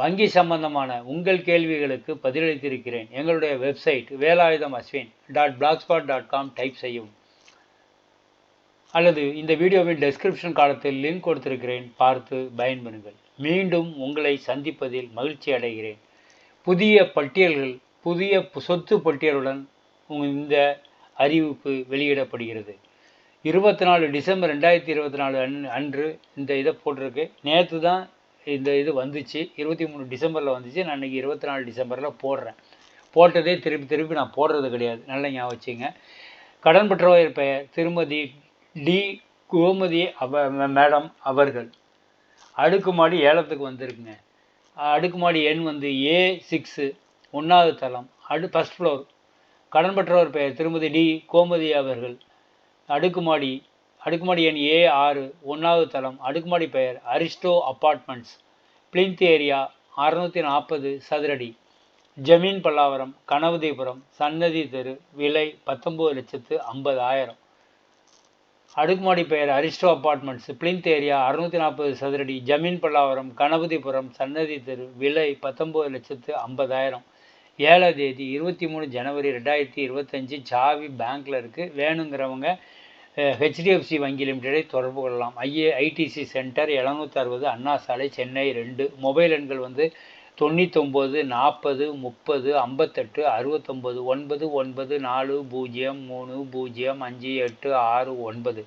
வங்கி சம்பந்தமான உங்கள் கேள்விகளுக்கு பதிலளித்திருக்கிறேன். எங்களுடைய website Velayutham Ashwin dot blogspot dot com type செய்யவும். அல்லது இந்த வீடியோவின் டெஸ்கிரிப்ஷன் காலத்தில் லிங்க் கொடுத்திருக்கிறேன். பார்த்து பயன்பெறுங்கள். மீண்டும் உங்களை சந்திப்பதில் மகிழ்ச்சி அடைகிறேன். புதிய பட்டியல்கள் புதிய சொத்து பட்டியலுடன் இந்த அறிவிப்பு வெளியிடப்படுகிறது. இருபத்தி நாலு டிசம்பர் ரெண்டாயிரத்தி இருபத்தி நாலு அன் அன்று இந்த இதை போட்டிருக்கு. நேற்று தான் இந்த இது வந்துச்சு. இருபத்தி மூணு டிசம்பரில் வந்துச்சு. நான் இன்றைக்கி இருபத்தி நாலு டிசம்பரில் போடுறேன். போட்டதே திருப்பி திருப்பி நான் போடுறது கிடையாது. நல்ல ஞாபகம் வச்சுங்க. கடன் பெற்றவர் பெயர் திருமதி டி கோமதி அவ மேடம் அவர்கள். அடுக்குமாடி ஏலத்துக்கு வந்திருக்குங்க. அடுக்குமாடி எண் வந்து ஏ சிக்ஸு ஒன்றாவது தளம். அடு ஃபஸ்ட் ஃப்ளோர் கடன் பெற்றவர் பெயர் திருமதி டி கோமதி அவர்கள். அடுக்குமாடி அடுக்குமாடி எண் ஏ ஆறு ஒன்றாவது தளம் அடுக்குமாடி பெயர் அரிஸ்டோ அப்பார்ட்மெண்ட்ஸ் பிளிந்த் ஏரியா அறுநூற்றி நாற்பது சதுரடி. ஜமீன் பல்லாவரம் கணபதிபுரம் சன்னதி தெரு விலை பத்தொம்பது லட்சத்து ஐம்பதாயிரம். அடுக்குமாடி பெயர் அரிஸ்டோ அப்பார்ட்மெண்ட்ஸ் பிளிந்த் ஏரியா அறுநூற்றி நாற்பது சதுரடி. ஜமீன் பல்லாவரம் கணபதிபுரம் சன்னதி தெரு விலை பத்தொம்பது லட்சத்து ஐம்பதாயிரம். ஏழாம் தேதி இருபத்தி மூணு ஜனவரி ரெண்டாயிரத்தி இருபத்தஞ்சி சாவி பேங்க்கில் இருக்குது வேணுங்கிறவங்க ஹெச்டிஎஃப்சி வங்கி லிமிடெடை தொடர்பு கொள்ளலாம். ஐஏ ஐடிசி சென்டர் எழுநூற்றி அறுபது அண்ணா சாலை சென்னை ரெண்டு. மொபைல் எண்கள் வந்து தொண்ணூத்தொம்பது நாற்பது முப்பது ஐம்பத்தெட்டு அறுபத்தொம்பது ஒன்பது ஒன்பது நாலு பூஜ்ஜியம் மூணு பூஜ்ஜியம் அஞ்சு எட்டு ஆறு ஒன்பது.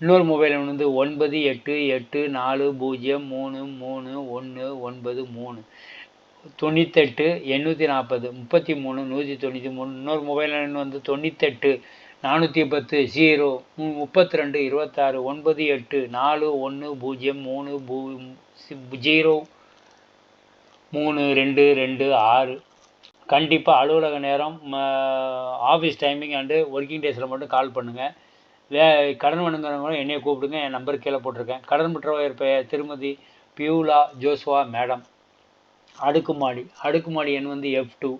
இன்னொரு மொபைல் எண் வந்து ஒன்பது எட்டு எட்டு நாலு பூஜ்ஜியம் மூணு மூணு ஒன்று ஒன்பது மூணு. தொண்ணூத்தெட்டு எண்ணூற்றி நாற்பது முப்பத்தி மூணு நூற்றி தொண்ணூற்றி மூணு. இன்னொரு மொபைல் எண் வந்து தொண்ணூத்தெட்டு நானூற்றி பத்து ஜீரோ முப்பத்தி ரெண்டு இருபத்தாறு ஒன்பது எட்டு நாலு ஒன்று பூஜ்ஜியம் மூணு பூ ஜீரோ மூணு ரெண்டு ரெண்டு ஆறு. கண்டிப்பாக அலுவலக நேரம் ஆஃபீஸ் டைமிங் அண்டு ஒர்க்கிங் டேஸில் மட்டும் கால் பண்ணுங்கள் வே கடன் வணங்குறவங்களும் என்னையை கூப்பிடுங்க என் நம்பர் கீழே போட்டிருக்கேன். கடன் பெற்றவர் பெயர் திருமதி பியூலா ஜோஸ்வா மேடம். அடுக்குமாடி அடுக்குமாடி எண் வந்து எஃப் டூ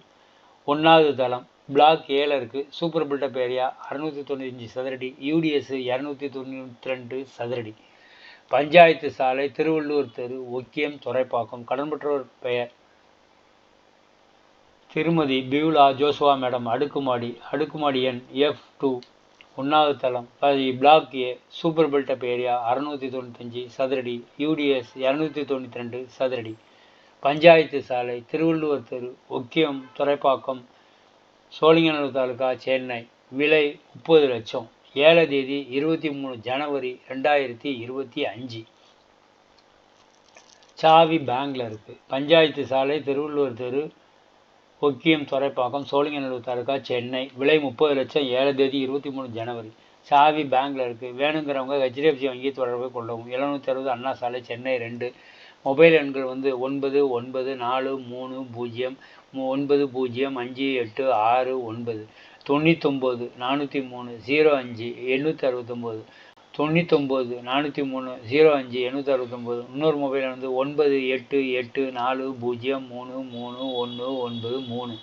ஒன்றாவது தளம். பிளாக் ஏழு இருக்குது சூப்பர் பில்டப் ஏரியா அறுநூற்றி தொண்ணூத்தஞ்சு சதுரடி. யூடிஎஸ் இரநூத்தி தொண்ணூற்றி ரெண்டு சதுரடி. பஞ்சாயத்து சாலை திருவள்ளூர் தெரு ஒக்கியம் துறைப்பாக்கம். கடன் பெற்றோர் பெயர். திருமதி பியூலா ஜோசுவா மேடம் அடுக்குமாடி. அடுக்குமாடி எண் எஃப் டூ ஒன்றாவது தளம். Block A super built up area அறுநூற்றி தொண்ணூத்தஞ்சு சதுரடி. யூடிஎஸ் இரநூத்தி தொண்ணூற்றி ரெண்டு சதுரடி. பஞ்சாயத்து சாலை திருவள்ளுவர் தெரு ஒக்கியம் துறைப்பாக்கம். சோழிங்கநல்லூர் தாலுகா சென்னை. விலை முப்பது லட்சம். ஏழை தேதி இருபத்தி மூணு ஜனவரி ரெண்டாயிரத்தி இருபத்தி அஞ்சு. சாவி பேங்கில் இருக்குது பஞ்சாயத்து சாலை திருவள்ளூர் தெரு ஒக்கியம் துறைப்பாக்கம் சோழிங்கநல்லூர் தாலுகா சென்னை. விலை முப்பது லட்சம். ஏழை தேதி இருபத்தி மூணு ஜனவரி. சாவி பேங்கில் இருக்குது வேணுங்கிறவங்க ஹெச்டிஎஃப்சி வங்கி தொடர்பு கொள்ளவும். எழுநூற்றி அறுபது அண்ணா சாலை சென்னை ரெண்டு. மொபைல் எண்கள் வந்து ஒன்பது ஒன்பது நாலு மூணு பூஜ்ஜியம் ஒன்பது பூஜ்ஜியம் அஞ்சு எட்டு ஆறு ஒன்பது. தொண்ணூத்தொம்பது நானூற்றி மூணு ஜீரோ அஞ்சு எண்ணூற்றி அறுபத்தொம்போது. தொண்ணூத்தொம்பது நானூற்றி மூணு ஜீரோ அஞ்சு எண்ணூற்றி அறுபத்தொம்போது. இன்னொரு மொபைல் வந்து ஒன்பது எட்டு எட்டு நாலு பூஜ்ஜியம் மூணு மூணு ஒன்று ஒன்பது மூணு.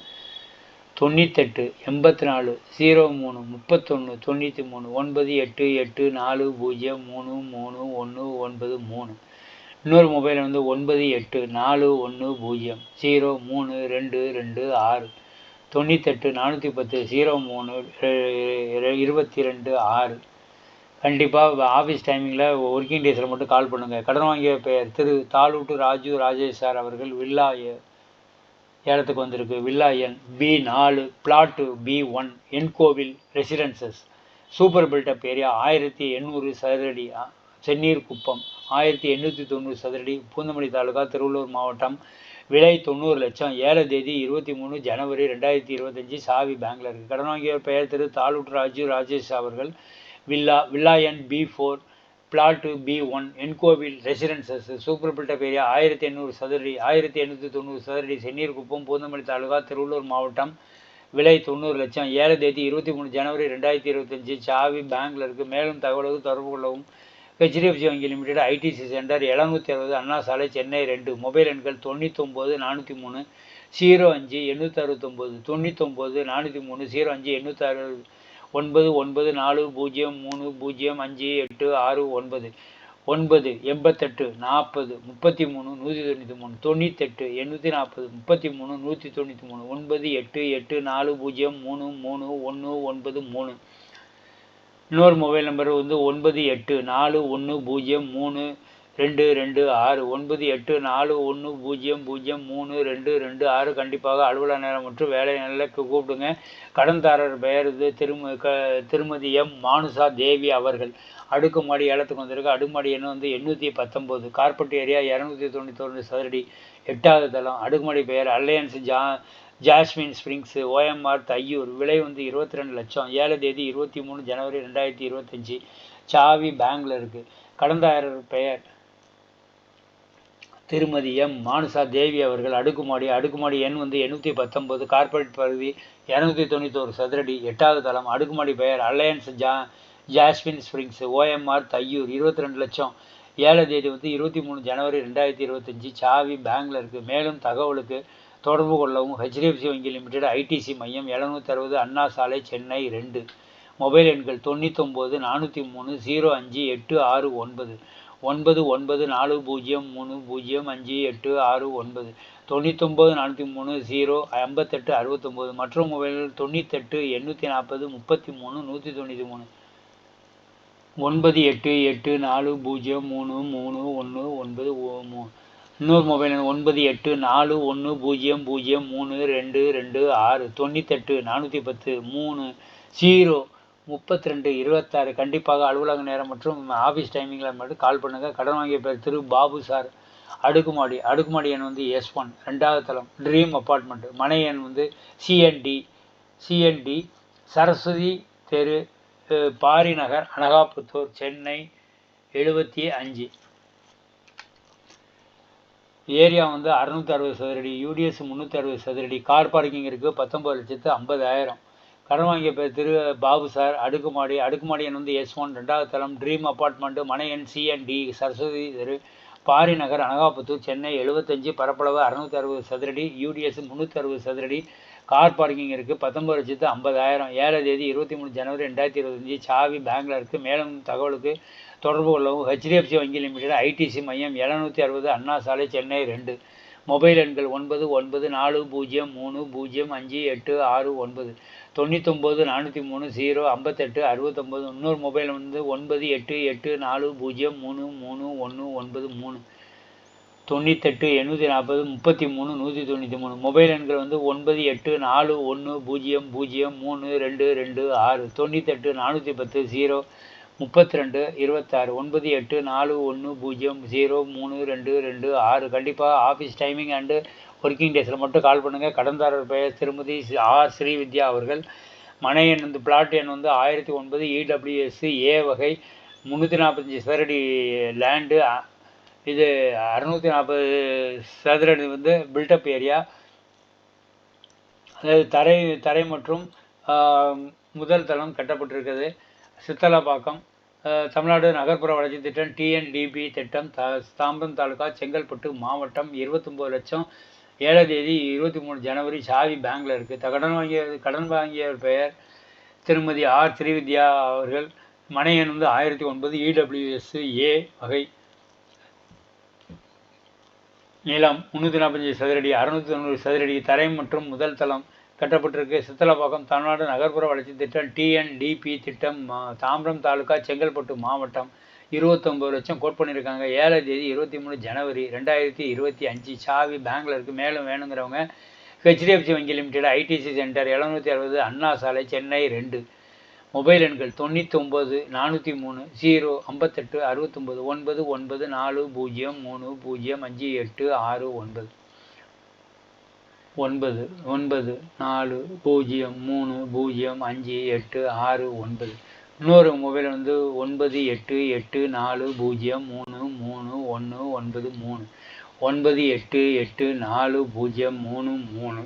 தொண்ணூத்தெட்டு எண்பத்தி நாலு ஜீரோ மூணு முப்பத்தொன்று தொண்ணூற்றி மூணு ஒன்பது எட்டு எட்டு நாலு பூஜ்ஜியம் மூணு மூணு ஒன்று ஒன்பது மூணு. இன்னொரு மொபைல் வந்து ஒன்பது எட்டு நாலு ஒன்று பூஜ்ஜியம் ஜீரோ மூணு ரெண்டு ரெண்டு ஆறு தொண்ணூத்தெட்டு நானூற்றி பத்து ஜீரோ மூணு இருபத்தி ரெண்டு ஆறு. கண்டிப்பாக ஆஃபீஸ் டைமிங்கில் ஒர்க்கிங் டேஸில் மட்டும் கால் பண்ணுங்கள் கடன் வாங்கிய பெயர் திரு தாலூட்டு ராஜு ராஜேஷ் சார் அவர்கள் வில்லா ஏலத்துக்கு வந்திருக்கு. வில்லா எண் பி நாலு plot B one Enkovil residences super built up area ஆயிரத்தி எண்ணூறு சதுரடி செந்நீர் குப்பம். ஆயிரத்தி எண்ணூற்றி தொண்ணூறு சதுரடி பூந்தமல்லி தாலுகா திருவள்ளூர் மாவட்டம். விலை தொண்ணூறு லட்சம். ஏழு தேதி இருபத்தி மூணு ஜனவரி ரெண்டாயிரத்தி இருபத்தஞ்சி சாவி பேங்கில் இருக்குது கடன் வாங்கியவர் பெயர் திரு தாலூட் ராஜு ராஜேஷ் அவர்கள். வில்லா வில்லா எண் B four plot B one. Enkovil residences. Super built up area ஆயிரத்தி எண்ணூறு சதுரடி ஆயிரத்தி எண்ணூற்றி தொண்ணூறு சதுரடி சென்னீர்குப்பம் பூந்தமல்லி தாலுகா திருவள்ளூர் மாவட்டம். விலை தொண்ணூறு லட்சம். ஏழு தேதி இருபத்தி மூணு ஜனவரி ரெண்டாயிரத்தி இருபத்தஞ்சி சாவி பேங்க்ல மேலும் தகவலுக்கு தொடர்பு கொள்ளவும் ஹெச்டிஎஃப்சி வங்கி லிமிடெட் ஐடிசி சென்டர் எழுநூற்றி அறுபது அண்ணா சாலை சென்னை ரெண்டு. மொபைல் எண்கள் தொண்ணூத்தொம்பது நானூற்றி மூணு ஜீரோ அஞ்சு எண்ணூற்றி அறுபத்தொம்போது தொண்ணூத்தொம்பது நானூற்றி மூணு ஜீரோ அஞ்சு எண்ணூற்றி அறுபது ஒன்பது ஒன்பது நாலு பூஜ்ஜியம் மூணு பூஜ்ஜியம் அஞ்சு எட்டு ஆறு ஒன்பது ஒன்பது எண்பத்தெட்டு நாற்பது முப்பத்தி மூணு நூற்றி தொண்ணூற்றி மூணு தொண்ணூத்தெட்டு எண்ணூற்றி நாற்பது முப்பத்தி மூணு நூற்றி தொண்ணூற்றி மூணு ஒன்பது எட்டு எட்டு நாலு பூஜ்ஜியம் மூணு மூணு ஒன்று ஒன்பது மூணு. இன்னொரு மொபைல் நம்பர் வந்து ஒன்பது எட்டு நாலு ஒன்று பூஜ்ஜியம் மூணு ரெண்டு ரெண்டு ஆறு. ஒன்பது எட்டு நாலு ஒன்று பூஜ்ஜியம் பூஜ்ஜியம் மூணு ரெண்டு ரெண்டு ஆறு. கண்டிப்பாக அலுவலக நேரம் மற்றும் வேலை நிலைக்கு கூப்பிடுங்க. கடன்தாரர் பெயர் இது. திரும க திருமதி எம். மானுசா தேவி அவர்கள். அடுக்குமாடி ஏலத்துக்கு வந்திருக்கு. அடுக்குமாடி எண்ணம் வந்து எண்ணூற்றி பத்தொம்போது கார்பெட் ஏரியா இரநூத்தி தொண்ணூத்தொன்று சதுரடி எட்டாவது தளம். அடுக்குமாடி பெயர் அலையன்ஸ் ஜா ஜாஸ்மின் ஸ்ப்ரிங்ஸு ஓஎம்ஆர் தையூர் விலை வந்து இருபத்தி ரெண்டு லட்சம் ஏழு தேதி இருபத்தி மூணு ஜனவரி ரெண்டாயிரத்தி இருபத்தஞ்சி சாவி பேங்கில் இருக்குது கடந்தாரர் பெயர் திருமதி எம். மானுசா தேவி அவர்கள் அடுக்குமாடி அடுக்குமாடி எண் வந்து எண்ணூற்றி பத்தொம்போது கார்பரேட் பகுதி இரநூத்தி தொண்ணூத்தோரு சதுரடி எட்டாவது தளம் அடுக்குமாடி பெயர் அலையன்ஸ் ஜா ஜாஸ்மின் ஸ்ப்ரிங்ஸ் ஓஎம்ஆர் தையூர் இருபத்தி ரெண்டு லட்சம் ஏழு தேதி வந்து இருபத்தி மூணு ஜனவரி ரெண்டாயிரத்தி இருபத்தஞ்சி சாவி பேங்கில் இருக்குது மேலும் தகவலுக்கு தொடர்பு கொள்ளவும் ஹெச்டிஎஃப்சி வங்கி லிமிடெட் ஐடிசி மையம் எழுநூற்றி அறுபது அண்ணா சாலை சென்னை ரெண்டு. மொபைல் எண்கள் தொண்ணூத்தொம்பது நானூற்றி மூணு ஜீரோ அஞ்சு எட்டு ஆறு ஒன்பது. ஒன்பது ஒன்பது நாலு பூஜ்ஜியம் மூணு பூஜ்ஜியம் அஞ்சு எட்டு ஆறு ஒன்பது. தொண்ணூத்தொம்பது நானூற்றி மூணு ஜீரோ ஐம்பத்தெட்டு அறுபத்தொம்போது. மற்றும் மொபைல்கள் தொண்ணூத்தெட்டு எண்ணூற்றி நாற்பது முப்பத்தி மூணு நூற்றி தொண்ணூற்றி மூணு ஒன்பது எட்டு எட்டு நாலு பூஜ்ஜியம் மூணு மூணு ஒன்று ஒன்பது ஓ- இன்னொரு மொபைல் எண் ஒன்பது எட்டு நாலு ஒன்று பூஜ்ஜியம் பூஜ்ஜியம் மூணு ரெண்டு ரெண்டு ஆறு தொண்ணூத்தெட்டு நானூற்றி பத்து மூணு ஜீரோ முப்பத்தி ரெண்டு இருபத்தாறு. கண்டிப்பாக அலுவலக நேரம் மற்றும் ஆஃபீஸ் டைமிங்கில் மட்டும் கால் பண்ணுங்கள் கடன் வாங்கிய பேர் திரு பாபு சார். அடுக்குமாடி அடுக்குமாடி எண் வந்து எஸ் ஒன் ரெண்டாவது தளம் ட்ரீம் அப்பார்ட்மெண்ட் மனை எண் வந்து சிஎன்டி சிஎன்டி சரஸ்வதி தெரு பாரிநகர் பாரி நகர் அனகாபுத்தூர் சென்னை எழுபத்தி அஞ்சு. ஏரியா வந்து அறுநூத்தி அறுபது சதுரடி யூடிஎஸ் முந்நூற்றி அறுபது சதுரடி கார் பார்க்கிங் இருக்குது பத்தொம்பது லட்சத்து ஐம்பதாயிரம். கடன் வாங்கிய பேர் திரு பாபு சார் அடுக்குமாடி அடுக்குமாடி வந்து எஸ் ஒன் ரெண்டாவது தளம் ட்ரீம் அப்பார்ட்மெண்ட்டு மனை எண் சிஎன்டி சரஸ்வதி தெரு பாரி நகர் அனகாபுத்தூர் சென்னை எழுபத்தஞ்சு பரப்பளவு அறுநூத்தி அறுபது சதுரடி யூடிஎஸ் முந்நூற்றி அறுபது சதுரடி கார் பார்க்கிங் இருக்குது பத்தொம்பது லட்சத்து ஐம்பதாயிரம். ஏழை தேதி இருபத்தி மூணு ஜனவரி ரெண்டாயிரத்தி இருபத்தஞ்சி சாவி பேங்க்ல இருக்குது மேலும் தகவலுக்கு தொடர்பு கொள்ளவும் ஹெச்டிஎஃப்சி வங்கி லிமிடெட் ஐடிசி மையம் எழுநூற்றி அறுபது அண்ணா சாலை சென்னை ரெண்டு. மொபைல் எண்கள் ஒன்பது ஒன்பது நாலு பூஜ்ஜியம் மூணு பூஜ்ஜியம் அஞ்சு எட்டு ஆறு ஒன்பது. தொண்ணூத்தொம்பது நானூற்றி மூணு ஜீரோ ஐம்பத்தெட்டு அறுபத்தொம்போது. இன்னொரு மொபைல் வந்து ஒன்பது எட்டு எட்டு நாலு பூஜ்ஜியம் மூணு மூணு ஒன்று ஒன்பது மூணு. தொண்ணூத்தெட்டு எண்ணூற்றி நாற்பது முப்பத்தி மூணு நூற்றி தொண்ணூற்றி மூணு மொபைல் எண்கள் வந்து ஒன்பது எட்டு நாலு ஒன்று பூஜ்ஜியம் பூஜ்ஜியம் மூணு ரெண்டு ரெண்டு ஆறு. தொண்ணூத்தெட்டு நானூற்றி பத்து ஜீரோ முப்பத்தி ரெண்டு இருபத்தாறு ஒன்பது எட்டு நாலு ஒன்று பூஜ்ஜியம் ஜீரோ மூணு ரெண்டு ரெண்டு ஆறு. கண்டிப்பாக ஆஃபீஸ் டைமிங் அண்டு ஒர்க்கிங் டேஸில் மட்டும் கால் பண்ணுங்கள் கடந்தாரர் பெயர் திருமதி சி- ஆர். ஸ்ரீவித்யா அவர்கள். மனை எண் வந்து பிளாட் எண் வந்து ஆயிரத்தி ஒன்பது இடபிள்யூஎஸ் ஏ வகை முந்நூற்றி நாற்பத்தஞ்சு சதுரடி லேண்டு இது அறுநூற்றி நாற்பது சதுரடி வந்து பில்டப் ஏரியா அதாவது தரை தரை மற்றும் முதல் தளம் கட்டப்பட்டிருக்கிறது சித்தலாப்பாக்கம் தமிழ்நாடு நகர்ப்புற வளர்ச்சி திட்டம் டிஎன்டிபி திட்டம் த தாம்பரம் தாலுகா செங்கல்பட்டு மாவட்டம் இருபத்தொம்போது லட்சம் ஏழாம் தேதி இருபத்தி மூணு ஜனவரி சாவி பேங்கில் இருக்குது கடன் வாங்கிய கடன் வாங்கியவர் பெயர் திருமதி ஆர். ஸ்ரீவித்யா அவர்கள் மனை எண் வந்து ஆயிரத்தி ஒன்பது இடபிள்யூஎஸ் ஏ வகை நிலம் முந்நூற்றி நாற்பத்தஞ்சு சதுரடி அறுநூற்றி தொண்ணூறு சதுரடி தரை மற்றும் முதல் தளம் கட்டப்பட்டிருக்கு. சித்தலப்பாக்கம் தமிழ்நாடு நகர்ப்புற வளர்ச்சி திட்டம் டிஎன்டிபி திட்டம் தாம்பரம் தாலுகா செங்கல்பட்டு மாவட்டம். இருபத்தொம்பது லட்சம் கோட் பண்ணியிருக்காங்க ஏழாம் தேதி இருபத்தி மூணு ஜனவரி ரெண்டாயிரத்தி இருபத்தி அஞ்சு. சாவி பேங்களூருக்கு இருக்குது மேலும் வேணுங்கிறவங்க ஹெச்டிஎஃப்சி வங்கி லிமிடெட் ஐடிசி சென்டர் எழுநூற்றி அறுபது அண்ணா சாலை சென்னை ரெண்டு. மொபைல் எண்கள் தொண்ணூத்தொம்பது நானூற்றி மூணு ஜீரோ ஐம்பத்தெட்டு அறுபத்தொம்பது ஒன்பது ஒன்பது நாலு பூஜ்ஜியம் மூணு பூஜ்ஜியம் அஞ்சு எட்டு ஆறு ஒன்பது. ஒன்பது ஒன்பது நாலு பூஜ்ஜியம் மூணு பூஜ்ஜியம் அஞ்சு எட்டு ஆறு ஒன்பது. இன்னொரு மொபைல் வந்து ஒன்பது எட்டு எட்டு நாலு பூஜ்ஜியம் மூணு மூணு ஒன்று ஒன்பது மூணு. ஒன்பது எட்டு எட்டு நாலு பூஜ்ஜியம் மூணு மூணு.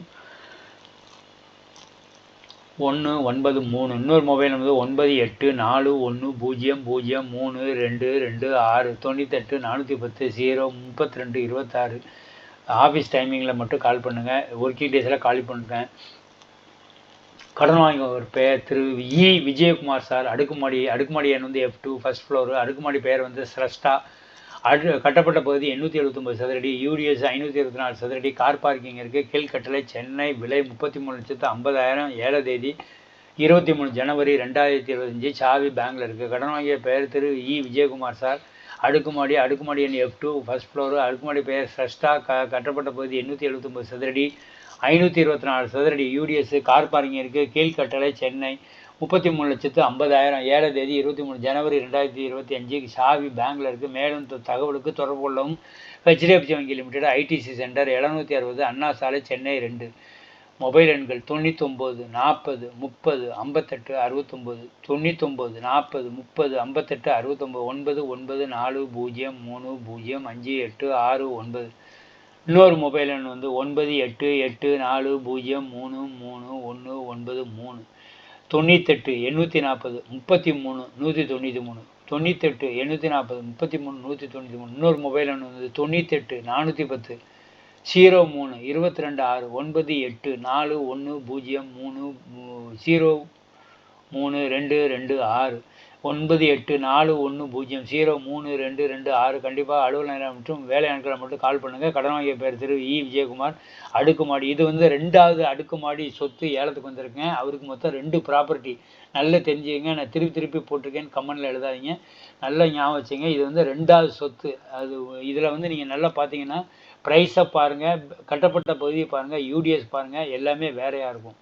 ஒன்று ஒன்பது மூணு. இன்னொரு மொபைல் வந்து ஒன்பது எட்டு நாலு ஒன்று பூஜ்ஜியம் பூஜ்ஜியம் மூணு ரெண்டு ரெண்டு ஆறு தொண்ணூத்தெட்டு நானூற்றி பத்து ஜீரோ முப்பத்தி ரெண்டு இருபத்தாறு. ஆஃபீஸ் டைமிங்கில் மட்டும் கால் பண்ணுங்கள் ஒர்க்கிங் டேஸில் கால் பண்ணுறேன் கடன் வாங்கியவர் பெயர் திரு இ விஜயகுமார் சார் அடுக்குமாடி அடுக்குமாடி எண் வந்து எஃப் டூ ஃபஸ்ட் ஃப்ளோர் அடுக்குமாடி பேர் வந்து ஸ்ரஸ்டா அடு கட்டப்பட்ட பகுதி எண்ணூற்றி எழுபத்தொம்பது சதுரடி. யூடிஎஸ் ஐநூற்றி இருபத்தி நாலு சதுரடி. கார் பார்க்கிங் இருக்குது கீழ்கட்டளை சென்னை. விலை முப்பத்தி மூணு லட்சத்து ஐம்பதாயிரம். ஏழை தேதி இருபத்தி மூணு ஜனவரி ரெண்டாயிரத்தி இருபத்தஞ்சி சாவி பேங்கில் இருக்குது கடன் வாங்கிய பெயர் திரு இ விஜயகுமார் சார் அடுக்குமாடி அடுக்குமாடி எண் எஃப் டூ ஃபஸ்ட் ஃப்ளோரு அடுக்குமாடி பெயர் ஃப்ரெஷ்டாக க கட்டப்பட்ட பகுதி எண்ணூற்றி எழுபத்தொம்பது சதுரடி ஐநூற்றி இருபத்தி நாலு சதுரடி யூடிஎஸ் கார் பார்க்கிங் இருக்குது கீழ்கட்டளை சென்னை முப்பத்தி மூணு லட்சத்து ஐம்பதாயிரம் ஏழை தேதி இருபத்தி மூணு ஜனவரி ரெண்டாயிரத்தி இருபத்தி அஞ்சுக்கு சாவி பேங்கில் இருக்குது மேலும் தகவலுக்கு தொடர்பு கொள்ளவும் ஹெச்டிஎஃப்சி வங்கி லிமிடெட் ஐடிசி சென்டர் எழுநூற்றி அறுபது அண்ணா சாலை சென்னை ரெண்டு. மொபைல் எண்கள் தொண்ணூத்தொம்பது நாற்பது முப்பது ஐம்பத்தெட்டு அறுபத்தொம்போது தொண்ணூத்தொம்பது நாற்பது முப்பது ஐம்பத்தெட்டு அறுபத்தொம்போது ஒன்பது ஒன்பது நாலு பூஜ்ஜியம் மூணு பூஜ்ஜியம் அஞ்சு எட்டு ஆறு ஒன்பது. இன்னொரு மொபைல் எண் வந்து ஒன்பது எட்டு எட்டு நாலு பூஜ்ஜியம் மூணு மூணு ஒன்று ஒன்பது மூணு. தொண்ணூத்தெட்டு எண்ணூற்றி நாற்பது முப்பத்தி மூணு நூற்றி தொண்ணூற்றி மூணு. தொண்ணூத்தெட்டு எண்ணூற்றி நாற்பது முப்பத்தி மூணு நூற்றி தொண்ணூற்றி மூணு. இன்னொரு மொபைல் எண் வந்து தொண்ணூத்தெட்டு நானூற்றி பத்து. ஜீரோ மூணு இருபத்தி ரெண்டு ஆறு ஒன்பது எட்டு நாலு ஒன்று பூஜ்ஜியம் மூணு ஜீரோ மூணு ரெண்டு ரெண்டு ஆறு ஒன்பது எட்டு நாலு ஒன்று பூஜ்ஜியம் ஜீரோ மூணு ரெண்டு ரெண்டு ஆறு கண்டிப்பாக அலுவலக நேரம் மற்றும் வேலை நாட்களை மட்டும் கால் பண்ணுங்கள் கடன் வாங்கிய பேர் திரு இ. விஜயகுமார் அடுக்குமாடி. இது வந்து ரெண்டாவது அடுக்குமாடி சொத்து ஏலத்துக்கு வந்திருக்கேன். அவருக்கு மொத்தம் ரெண்டு ப்ராப்பர்ட்டி நல்லா தெரிஞ்சுக்கங்க. நான் திருப்பி திருப்பி போட்டிருக்கேன்னு கமெண்டில் எழுதாதீங்க. நல்லா ஞாபகம் வச்சுங்க இது வந்து ரெண்டாவது சொத்து. அது இதில் வந்து நீங்கள் நல்லா பார்த்தீங்கன்னா ப்ரைஸை பாருங்கள் கட்டப்பட்ட பகுதியை பாருங்கள் யூடிஎஸ் பாருங்கள் எல்லாமே வேறையாக இருக்கும்.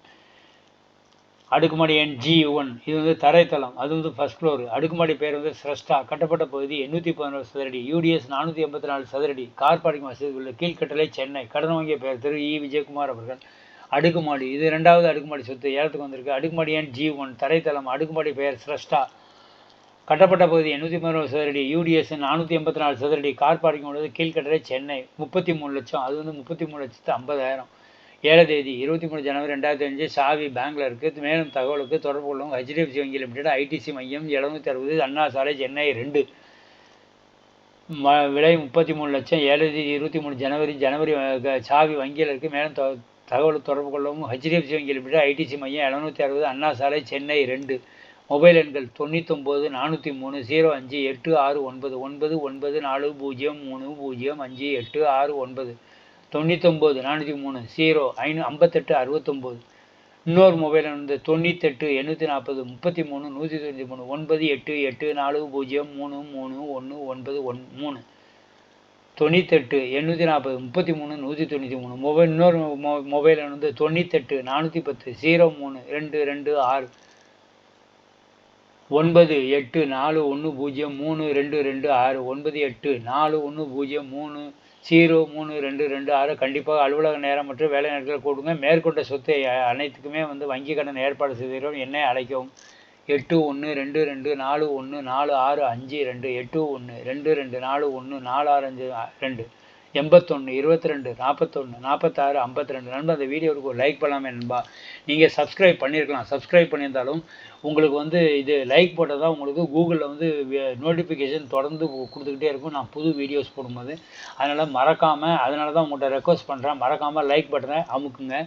அடுக்குமாடி என் ஜி ஒன் இது வந்து தரைத்தளம் அது வந்து ஃபஸ்ட் ஃப்ளோர் அடுக்குமாடி பேர் வந்து ஸ்ரஷ்டா கட்டப்பட்ட பகுதி எண்ணூற்றி பதினோரு சதுரடி யூடிஎஸ் நானூற்றி எண்பத்தி நாலு சதுரடி கார் பார்க்கிங் வசதி உள்ள கீழ்கட்டளை சென்னை கடன் வாங்கிய பெயர் திரு இ. விஜயகுமார் அவர்கள். அடுக்குமாடி இது ரெண்டாவது அடுக்குமாடி சொத்து ஏலத்துக்கு வந்திருக்கு. அடுக்குமாடி என் ஜி ஒன் தரைத்தளம் அடுக்குமாடி பெயர் ஸ்ரஷ்டா கட்டப்பட்ட பகுதி எண்ணூற்றி பதினோரு சதுரடி யூடிஎஸ் நானூற்றி எண்பத்தி நாலு சதுரடி கார் பார்க்கிங் உள்ளது கீழ்கட்டரை சென்னை முப்பத்தி மூணு லட்சம் அது வந்து முப்பத்தி மூணு லட்சத்து ஐம்பதாயிரம். ஏழு தேதி இருபத்தி மூணு ஜனவரி ரெண்டாயிரத்தி அஞ்சு சாவி பேங்கில் இருக்குது மேலும் தகவலுக்கு தொடர்பு கொள்ளும் ஹெச்டிஎஃப்சி வங்கி லிமிடெட் ஐடிசி மையம் எழுநூற்றி அறுபது அண்ணா சாலை சென்னை ரெண்டு. ம விலை முப்பத்தி மூணு லட்சம் ஏழு தேதி இருபத்தி மூணு ஜனவரி ஜனவரி சாவி வங்கியில் இருக்குது மேலும் தகவல் தொடர்பு கொள்ளவும் ஹெச்டிஎஃப்சி வங்கி லிமிடெட் ஐடிசி மையம் எழுநூற்றி அறுபது அண்ணா சாலை சென்னை ரெண்டு. மொபைல் எண்கள் தொண்ணூத்தொம்பது நானூற்றி மூணு ஜீரோ அஞ்சு எட்டு ஆறு ஒன்பது ஒன்பது ஒன்பது நாலு பூஜ்ஜியம் மூணு பூஜ்ஜியம் அஞ்சு எட்டு ஆறு ஒன்பது. தொண்ணூத்தொம்பது நானூற்றி மூணு ஜீரோ ஐநூ ஐம்பத்தெட்டு அறுபத்தொம்போது இன்னொரு மொபைல் வந்து தொண்ணூத்தெட்டு எண்ணூற்றி நாற்பது முப்பத்தி மூணு நூற்றி தொண்ணூற்றி மூணு ஒன்பது எட்டு எட்டு நாலு பூஜ்ஜியம் மூணு மூணு ஒன்று ஒன்பது ஒன் மூணு. தொண்ணூத்தெட்டு எண்ணூற்றி நாற்பது முப்பத்தி மூணு நூற்றி தொண்ணூற்றி மூணு மொபைல் இன்னொரு மொ மொபைல் வந்து தொண்ணூத்தெட்டு நானூற்றி பத்து ஜீரோ மூணு ரெண்டு ரெண்டு ஆறு. ஒன்பது எட்டு நாலு ஒன்று பூஜ்ஜியம் மூணு ரெண்டு ரெண்டு ஆறு. ஒன்பது எட்டு நாலு ஒன்று பூஜ்ஜியம் மூணு ஜீரோ மூணு ரெண்டு ரெண்டு ஆறு. கண்டிப்பாக அலுவலக நேரம் மற்றும் வேலை நேரத்தில் கொடுங்க. மேற்கொண்ட சொத்தை அனைத்துக்குமே வந்து வங்கி கடன் ஏற்பாடு செய்கிறோம் என்னை அழைக்கவும். எட்டு ஒன்று ரெண்டு ரெண்டு நாலு ஒன்று நாலு ஆறு அஞ்சு ரெண்டு. எட்டு ஒன்று ரெண்டு ரெண்டு நாலு ஒன்று நாலு ஆறு அஞ்சு ரெண்டு. எண்பத்தொன்று இருபத்தி ரெண்டு நாற்பத்தொன்று நாற்பத்தாறு ஐம்பத்தி ரெண்டு நண்பா அந்த வீடியோவுக்கு ஒரு லைக் பண்ணலாமே நண்பா. நீங்கள் சப்ஸ்கிரைப் பண்ணியிருக்கலாம் சப்ஸ்கிரைப் பண்ணியிருந்தாலும் உங்களுக்கு வந்து இது லைக் போட்டால் தான் உங்களுக்கு கூகுளில் வந்து நோட்டிஃபிகேஷன் தொடர்ந்து கொடுத்துக்கிட்டே இருக்கும். நான் புது வீடியோஸ் போடும்போது. அதனால் மறக்காமல் அதனால தான் உங்கள்கிட்ட ரெக்வஸ்ட் பண்ணுறேன் மறக்காமல் லைக் பட்டனை அமுக்குங்க.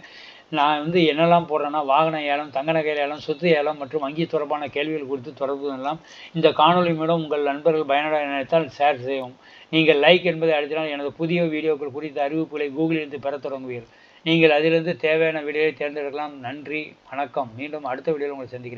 நான் வந்து என்னெல்லாம் போடுறேன்னா வாகன ஏலம் தங்க நகை ஏலம் சொத்து ஏலம் மற்றும் வங்கி தொடர்பான கேள்விகள் குறித்து தொடர்பு எல்லாம் இந்த காணொலி மூலம் உங்கள் நண்பர்கள் பயனடைய நினைத்தால் ஷேர் செய்யவும். நீங்கள் லைக் என்பதை அழுத்தினால் எனது புதிய வீடியோக்கள் குறித்த அறிவிப்புகளை கூகுளிலிருந்து பெறத் தொடங்குவீர்கள். நீங்கள் அதிலிருந்து தேவையான வீடியோவை தேர்ந்தெடுக்கலாம். நன்றி. வணக்கம். மீண்டும் அடுத்த வீடியோவில் உங்களை சந்திக்கிறேன்.